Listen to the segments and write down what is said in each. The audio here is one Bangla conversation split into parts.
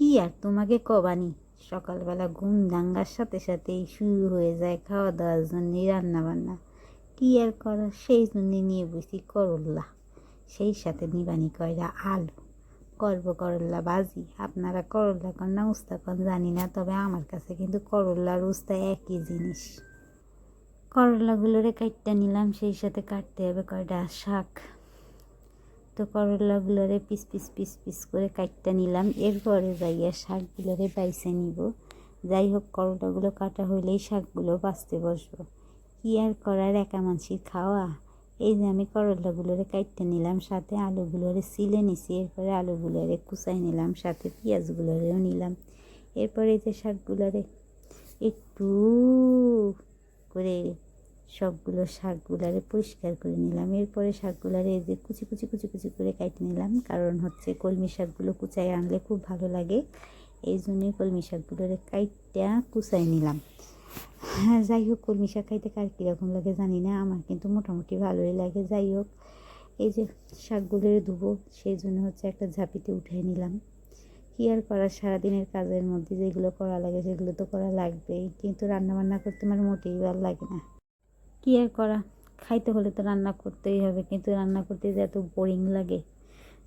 কি আর তোমাকে কবানি সকালবেলা ঘুম দাঙ্গার সাথে সাথেই শুরু হয়ে যায় খাওয়া দাওয়ার জন্যে রান্না বান্না কি আর করা? সেই জন্যে নিয়ে বসি করল্লা সেই সাথে নিবানি কয়রা আলু। করব করল্লা বাজি আপনারা করল্লা কন না উস্তা কন জানি না, তবে আমার কাছে কিন্তু করল্লার উস্তা একই জিনিস। করলাগুলোরে কাটতে নিলাম, সেই সাথে কাটতে হবে কয়টা? শাক। তো করলাগুলোরে পিস পিস পিস পিস করে কাটতে নিলাম। এরপরে যাইয়া শাকগুলোরে বাইছে নিব। যাই হোক করলাগুলো কাটা হইলেই শাকগুলো বাঁচতে বসবো। কি আর করার, একা মানসির খাওয়া? এই যে আমি করলাগুলোরে কাটতে নিলাম, সাথে আলুগুলোরে সিলে নিছি। এরপরে আলুগুলোরে কুচাই নিলাম, সাথে পেঁয়াজগুলোরেও নিলাম। এরপরে যে শাকগুলোরে একটু করে সবগুলো শাকগুলারে পরিষ্কার করে নিলাম। এরপরে শাকগুলারে এই যে কুচি কুচি কুচি কুচি করে কেটে নিলাম। কারণ হচ্ছে কলমি শাকগুলো কুচাই আনলে খুব ভালো লাগে। এই জন্যই কলমি শাকগুলোরে কাইটা কুচাই নিলাম। হ্যাঁ যাই হোক, কলমি শাক খাইতে কার কীরকম লাগে জানি না। আমার কিন্তু মোটামুটি ভালোই লাগে, যাই হোক। এই যে শাকগুলোরে ধুবো, সেই জন্য হচ্ছে একটা ঝাঁপিতে উঠিয়ে নিলাম। কী আর করার? সারাদিনের কাজের মধ্যে যেগুলো করা লাগে, সেগুলো তো করা লাগবেই। কিন্তু রান্নাবান্না করতে আমার মোটেই ভালো লাগে না। কী আর করা? খাইতে হলে তো রান্না করতেই হবে, কিন্তু রান্না করতে যে এত বোরিং লাগে।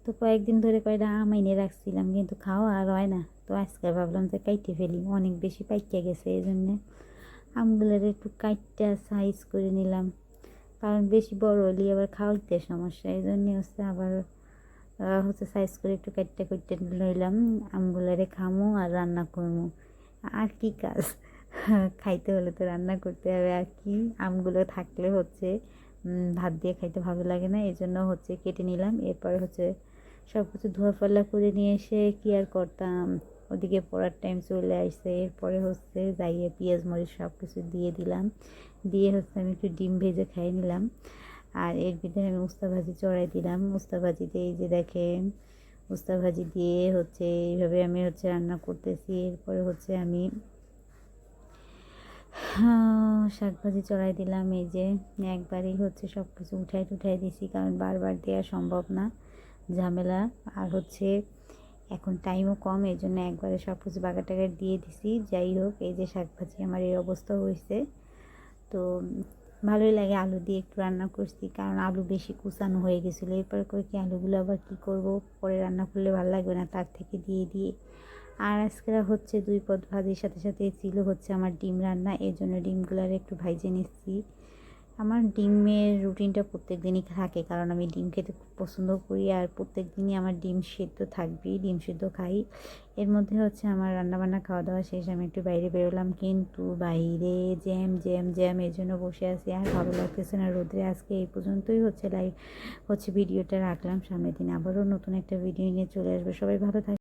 তো কয়েকদিন ধরে কয়টা আম এনে রাখছিলাম, কিন্তু খাওয়া আর হয় না। তো আজকে ভাবলাম যে কাইটে ফেলি, অনেক বেশি পাইকিয়া গেছে এই জন্যে আমগুলোর একটু কাইটটা সাইজ করে নিলাম। কারণ বেশি বড় হলে আবার খাওয়াইতে সমস্যা এই জন্যে হচ্ছে আবার হচ্ছে সাইজ করে একটু কাটতে কাটতে লইলাম আমগুলোরে খামো আর রান্না করব আর কি কাজ? খাইতে হলে তো রান্না করতে হবে। আর কি, আমগুলো থাকলে হচ্ছে ভাত দিয়ে খাইতে ভালো লাগে না। এই জন্য হচ্ছে কেটে নিলাম। এরপরে হচ্ছে সব কিছু ধোয়া ফাল্লা করে নিয়ে এসে কি আর করতাম? ওদিকে পড়ার টাইম চলে আসছে। এরপরে হচ্ছে যাইয়ে পেঁয়াজ, মরিচ সব কিছু দিয়ে দিলাম। দিয়ে হচ্ছে আমি একটু ডিম ভেজে খাই নিলাম। আর এর ভিতরে আমি উস্তা ভাজি চড়াই দিলাম। উস্তা ভাজিতে এই যে দেখেন, উস্তা ভাজি দিয়ে হচ্ছে এইভাবে আমি হচ্ছে রান্না করতেছি। এরপরে হচ্ছে আমি শাক ভাজি চড়াই দিলাম, এই যে একবারই হচ্ছে সব কিছু উঠাই টুঠাই দিছি, কারণ বারবার দেওয়া সম্ভব না, ঝামেলা। আর হচ্ছে এখন টাইমও কম, এই জন্য একবারে সব কিছু বাগা টাগা দিয়ে দিছি, যাই হোক, এই যে শাক ভাজি আমার এই অবস্থা হয়েছে। তো ভালোই লাগে আলু দিয়ে একটু রান্না করছি, কারণ আলু বেশি কুচানো হয়ে গেছিল, এরপর করে কি আলুগুলো আবার কী করব? পরে রান্না করলে ভালো লাগবে না, তার থেকে দিয়ে দিয়ে। আর আজকে হচ্ছে দুই পদ ভাজির সাথে সাথে ছিল হচ্ছে আমার ডিম রান্না, এই জন্য ডিমগুলার একটু ভাইজে নিচ্ছি। আমার ডিমের রুটিনটা প্রত্যেক দিনই থাকে, কারণ আমি ডিম খেতে খুব পছন্দ করি, আর প্রত্যেক দিনই আমার ডিম সেদ্ধ থাকবেই, ডিম সেদ্ধ খাই। এর মধ্যে হচ্ছে আমার রান্নাবান্না খাওয়া দাওয়া শেষ, আমি একটু বাইরে বেরোলাম, কিন্তু বাইরে জ্যাম জ্যাম জ্যাম, এই জন্য বসে আছি। আর ভালো লাগতেছে না রোদ্রে, আজকে এই পর্যন্তই হচ্ছে লাইভ হচ্ছে ভিডিওটা রাখলাম। সামনের দিন আবারও নতুন একটা ভিডিও নিয়ে চলে আসবে। সবাই ভালো থাকে